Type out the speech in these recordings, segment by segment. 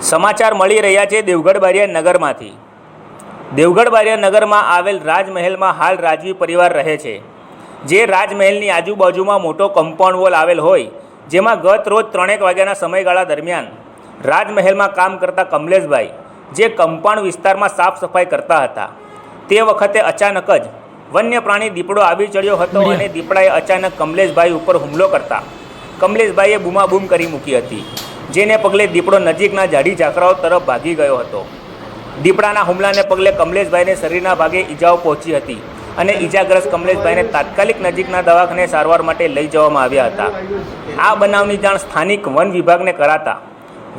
સમાચાર મળી રહ્યા છે દેવગઢ બારિયા નગરમાંથી. દેવગઢ બારિયા નગરમાં આવેલ રાજમહેલમાં હાલ રાજવી પરિવાર રહે છે. જે રાજમહેલની આજુબાજુમાં મોટો કમ્પાઉન્ડ વોલ આવેલ હોય જેમાં ગત રોજ ત્રણેક વાગ્યાના સમયગાળા દરમિયાન રાજમહેલમાં કામ કરતા કમલેશભાઈ જે કમ્પાઉન્ડ વિસ્તારમાં સાફ સફાઈ કરતા હતા. તે વખતે અચાનક જ વન્ય પ્રાણી દીપડો આવી ચડ્યો હતો અને દીપડાએ અચાનક કમલેશભાઈ ઉપર હુમલો કરતા. કમલેશભાઈએ બૂમાબૂમ કરી મૂકી હતી. જેને પગલે દીપડો નજીકના જાડી ઝાકરાઓ તરફ ભાગી ગયો હતો. દીપડાના હુમલાને પગલે કમલેશભાઈને શરીરના ભાગે ઈજાઓ પહોંચી હતી અને ઈજાગ્રસ્ત કમલેશભાઈને તાત્કાલિક નજીકના દવાખાને સારવાર માટે લઈ જવામાં આવ્યા હતા. આ બનાવની જાણ સ્થાનિક વન વિભાગને કરાતા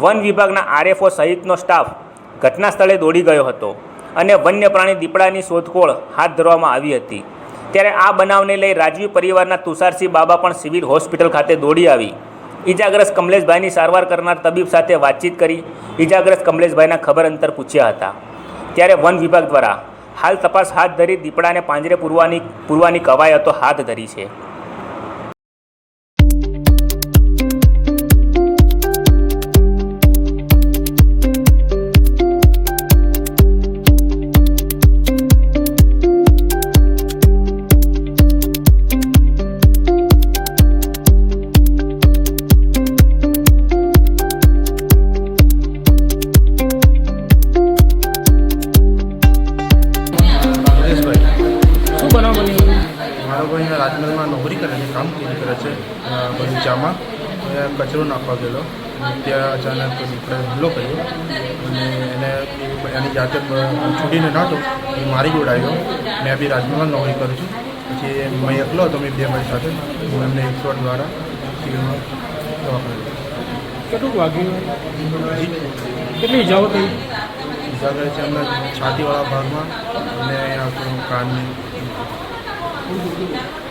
વન વિભાગના આરએફઓ સહિતનો સ્ટાફ ઘટના સ્થળે દોડી ગયો હતો અને વન્ય પ્રાણી દીપડાની શોધખોળ હાથ ધરવામાં આવી હતી. ત્યારે આ બનાવને લઈ રાજવી પરિવારના તુષારસિંહ બાબા પણ સિવિલ હોસ્પિટલ ખાતે દોડી આવી. ઈજાગ્રસ્ત કમલેશભાઈની સારવાર કરનાર તબીબ સાથે વાતચીત કરી ઈજાગ્રસ્ત કમલેશભાઈના ખબર અંતર પૂછ્યા હતા. ત્યારે વન વિભાગ દ્વારા હાલ તપાસ હાથ ધરી દીપડાને પાંજરે પૂરવાની પૂરવાની કવાયતો હાથ ધરી છે. મારો ભાઈ અહીંયા રાજમહેલમાં નોકરી કરે છે કામ કરે છે બગીચામાં. કચરો નાખવા ગયેલો. ત્યાં અચાનક દીકરાએ હુમલો કર્યો. અને એને એની જાતે છૂટીને નહોતો એ મારી જોડાયો. મેં બી રાજમહેલમાં નોકરી કરું છું. પછી મેં એકલો હતો મેં બે ભાઈ સાથે. હું એમને એકસો આઠ દ્વારા કેટલું વાગ્યું? કેટલી ઇજાઓ થઈ? ઈજા કરે છે એમના છાતીવાળા ભાગમાં. અને કાનની Mm-hmm.